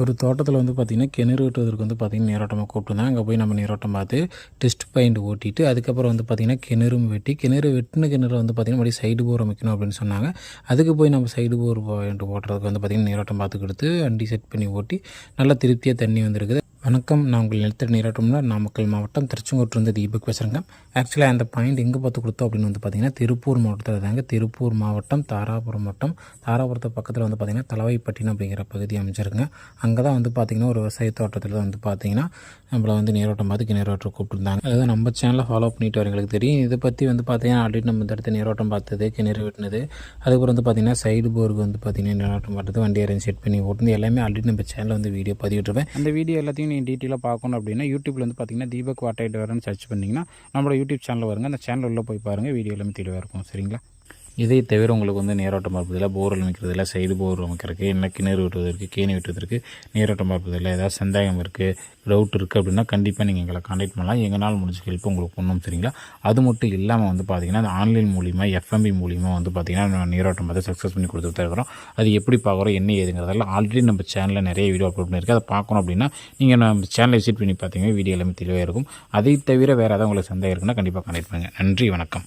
ஒரு தோட்டத்தில் வந்து பார்த்திங்கன்னா கிணறு வெட்டுவதற்கு வந்து பார்த்திங்கன்னா நீரோட்டமாக கூப்பிட்டுருந்தாங்க. அங்கே போய் நம்ம நீரோட்டம் பார்த்து டெஸ்ட் பாயிண்ட் ஓட்டிட்டு அதுக்கப்புறம் வந்து பார்த்திங்கன்னா கிணறும் வெட்டி கிணறு வெட்டின கிணறு வந்து பார்த்திங்கன்னா மறுபடியும் சைடு போர் அமைக்கணும் அப்படின்னு சொன்னாங்க. அதுக்கு போய் நம்ம சைடு போர் பாயிண்ட் ஓட்டுறதுக்கு வந்து பார்த்திங்கன்னா நீரோட்டம் பார்த்து கொடுத்து வண்டி செட் பண்ணி ஓட்டி நல்லா திருப்தியாக தண்ணி வந்திருக்குது. வணக்கம். நான் உங்கள் நிலத்தடி நீராட்டம்னா நாமக்கல் மாவட்டம் திருச்செங்கோட்டிலிருந்து தீபக் பேசுகிறேங்க ஆக்சுவலாக அந்த பாயிண்ட் எங்கே பார்த்து கொடுத்தோம் அப்படின்னு வந்து பார்த்திங்கன்னா திருப்பூர் மாவட்டத்தில் தாங்க. திருப்பூர் மாவட்டம் தாராபுரம் மாவட்டம். தாராபுரத்து பக்கத்தில் வந்து பார்த்திங்கன்னா தலவைப்பட்டினம் அப்படிங்கிற பகுதி அமைச்சிருங்க அங்கே தான் வந்து பார்த்திங்கன்னா ஒரு விவசாய தோட்டத்தில் வந்து பார்த்திங்கன்னா நம்மளை வந்து நீரோட்டம் பார்த்து நீரோட்டம் கூப்பிட்டுருந்தாங்க. அதாவது நம்ம சேனலை ஃபாலோ பண்ணிட்டு வரவங்களுக்கு தெரியும். இதை பற்றி வந்து பார்த்திங்கன்னா ஆல்ரெடி நம்ம இந்த இடத்துல நீரோட்டம் பார்த்தது கிணறு வெட்டினது. அதுக்கப்புறம் வந்து பார்த்திங்கன்னா சைடு போருக்கு வந்து பார்த்திங்கன்னா நீரோட்டம் பார்த்தது வண்டி அரேஞ்ச் செட் பண்ணி ஓட்டுனது எல்லாமே ஆல்ரெடி நம்ம சேனலில் வந்து வீடியோ பதிவிட்டுருப்பேன். அந்த வீடியோ எல்லாத்தையும் நீங்கள் டீட்டெயிலாக பார்க்கணும் அப்படின்னா யூடியூப்ல வந்து பார்த்தீங்கன்னா தீபக் வாட்டைட் வரேன்னு சர்ச் பண்ணிங்கன்னா நம்மளோட யூடியூப் சேனல் வருங்க. அந்த சேனல் உள்ளே போய் பாருங்கள் வீடியோ எல்லாமே தெளிவாக இருக்கும். சரிங்களா? இதை தவிர உங்களுக்கு வந்து நீரோட்டம் பார்ப்பதில் போர் அமைக்கிறதுல சைடு போர் அமைக்கிறதுக்கு என்ன கிணறு வெட்டுவதற்கு கேணி வெட்டுவதற்கு நீரோட்டம் பார்ப்பதில் ஏதாவது சந்தேகம் இருக்குது டவுட் இருக்குது அப்படின்னா கண்டிப்பாக நீங்கள் எங்களை காண்டாக்ட் பண்ணலாம். எங்களால் முடிஞ்ச ஹெல்ப் உங்களுக்கு பண்ணணும் சரிங்களா அது மட்டும் இல்லாமல் வந்து பார்த்தீங்கன்னா அந்த ஆன்லைன் மூலிமா எஃப்எம்பி மூலிமா வந்து பார்த்தீங்கன்னா நம்ம நீரோட்டம் பார்த்து சக்ஸஸ் பண்ணி கொடுத்துட்டு இருக்கிறோம் அது எப்படி பார்க்குறோம் என்ன ஏதுங்கிறதெல்லாம் ஆல்ரெடி நம்ம சேனலில் நிறைய வீடியோ அப்லோட் பண்ணியிருக்கு அதை பார்க்கணும் அப்படின்னா நீங்கள் நம்ம சேனலை விசிட் பண்ணி பார்த்தீங்கன்னா வீடியோ எல்லாமே தெளிவாக இருக்கும். அதை தவிர வேறு ஏதாவது உங்களுக்கு சந்தேகம் இருக்குன்னா கண்டிப்பாக காண்டாக்ட் பண்ணுங்கள் நன்றி வணக்கம்.